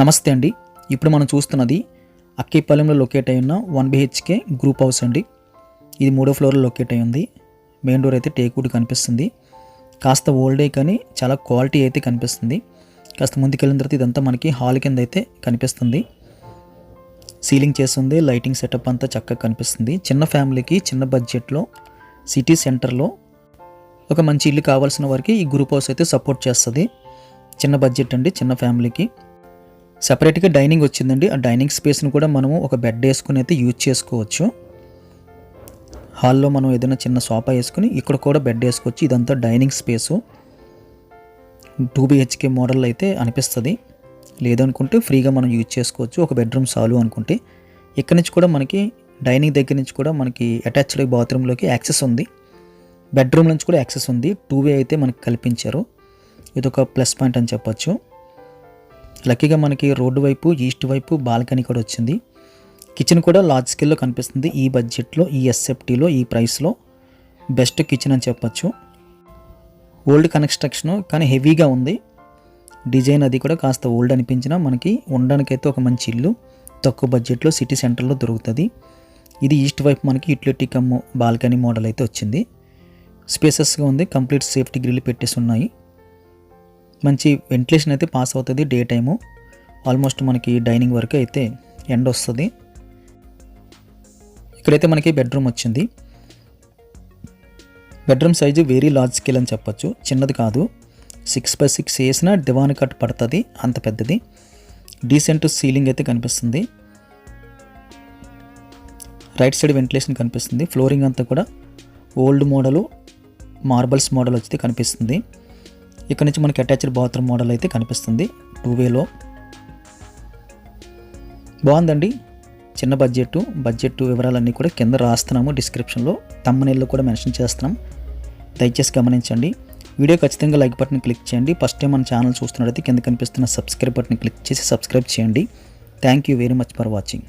నమస్తే అండి. ఇప్పుడు మనం చూస్తున్నది అక్కిపాలెంలో లొకేట్ అయి ఉన్న వన్ బిహెచ్కే గ్రూప్ హౌస్ అండి. ఇది మూడో ఫ్లోర్లో లొకేట్ అయి ఉంది. మెయిన్ డోర్ అయితే టేక్వుడ్ కనిపిస్తుంది. కాస్త ఓల్డే కానీ చాలా క్వాలిటీ అయితే కనిపిస్తుంది. కాస్త ముందుకెళ్ళిన తర్వాత ఇదంతా మనకి హాల్ కింద అయితే కనిపిస్తుంది. సీలింగ్ చేస్తుంది లైటింగ్ సెటప్ అంతా చక్కగా కనిపిస్తుంది. చిన్న ఫ్యామిలీకి చిన్న బడ్జెట్లో సిటీ సెంటర్లో ఒక మంచి ఇల్లు కావాల్సిన వారికి ఈ గ్రూప్ హౌస్ అయితే సపోర్ట్ చేస్తుంది. చిన్న బడ్జెట్ అండి చిన్న ఫ్యామిలీకి సపరేట్గా డైనింగ్ వచ్చిందండి. ఆ డైనింగ్ స్పేస్ని కూడా మనము ఒక బెడ్ వేసుకుని అయితే యూజ్ చేసుకోవచ్చు. హాల్లో మనం ఏదైనా చిన్న సోఫా వేసుకుని ఇక్కడ కూడా బెడ్ వేసుకోవచ్చు. ఇదంతా dining space two BHK model అయితే అనిపిస్తుంది. లేదనుకుంటే ఫ్రీగా మనం యూజ్ చేసుకోవచ్చు. ఒక బెడ్రూమ్ సాలు అనుకుంటే. ఇక్కడ నుంచి కూడా మనకి డైనింగ్ దగ్గర నుంచి కూడా మనకి అటాచ్డ్ బాత్రూంలోకి యాక్సెస్ ఉంది. బెడ్రూమ్ నుంచి కూడా యాక్సెస్ ఉంది. టూ వే అయితే మనకి కల్పించారు. ఇది ఒక ప్లస్ పాయింట్ అని చెప్పొచ్చు. లక్కీగా మనకి రోడ్డు వైపు ఈస్ట్ వైపు బాల్కనీ కూడా వచ్చింది. కిచెన్ కూడా లార్జ్ స్కేల్లో కనిపిస్తుంది. ఈ బడ్జెట్లో ఈ ఎస్ఎఫ్టీలో ఈ ప్రైస్లో బెస్ట్ కిచెన్ అని చెప్పచ్చు. ఓల్డ్ కన్స్ట్రక్షన్ కానీ హెవీగా ఉంది. డిజైన్ అది కూడా కాస్త ఓల్డ్ అనిపించినా మనకి ఉండడానికైతే ఒక మంచి ఇల్లు. తక్కువ బడ్జెట్లో సిటీ సెంటర్లో దొరుకుతుంది. ఇది ఈస్ట్ వైపు మనకి యూటిలిటీ కమ్ బాల్కనీ మోడల్ అయితే వచ్చింది. స్పేసెస్గా ఉంది. కంప్లీట్ సేఫ్టీ గ్రిల్ పెట్టేసి ఉన్నాయి. మంచి వెంటిలేషన్ అయితే పాస్ అవుతుంది డే టైము ఆల్మోస్ట్ మనకి డైనింగ్ వరకు అయితే ఎండ్ వస్తుంది. ఇక్కడైతే మనకి బెడ్రూమ్ వచ్చింది. Bedroom size very large scale అని చెప్పొచ్చు. చిన్నది కాదు. సిక్స్ బై సిక్స్ వేసిన దివాన్ కట్ పడుతుంది. అంత పెద్దది. డీసెంట్ సీలింగ్ అయితే కనిపిస్తుంది. రైట్ సైడ్ వెంటిలేషన్ కనిపిస్తుంది. ఫ్లోరింగ్ అంతా కూడా ఓల్డ్ మోడలు మార్బల్స్ మోడల్ వచ్చి కనిపిస్తుంది. ఇక్కడ నుంచి మనకి అటాచ్డ్ బాత్రూమ్ మోడల్ అయితే కనిపిస్తుంది. టూ వేలో బాగుందండి. చిన్న బడ్జెట్ బడ్జెట్ వివరాలన్నీ కూడా కింద రాస్తున్నాము డిస్క్రిప్షన్లో తమ్మనేళ్ళు కూడా మెన్షన్ చేస్తున్నాం. దయచేసి గమనించండి. వీడియో ఖచ్చితంగా లైక్ బటన్ క్లిక్ చేయండి. ఫస్ట్ టైం మన ఛానల్ చూస్తున్నట్లయితే కింద కనిపిస్తున్న సబ్స్క్రైబ్ బటన్ క్లిక్ చేసి సబ్స్క్రైబ్ చేయండి. Thank you very much for watching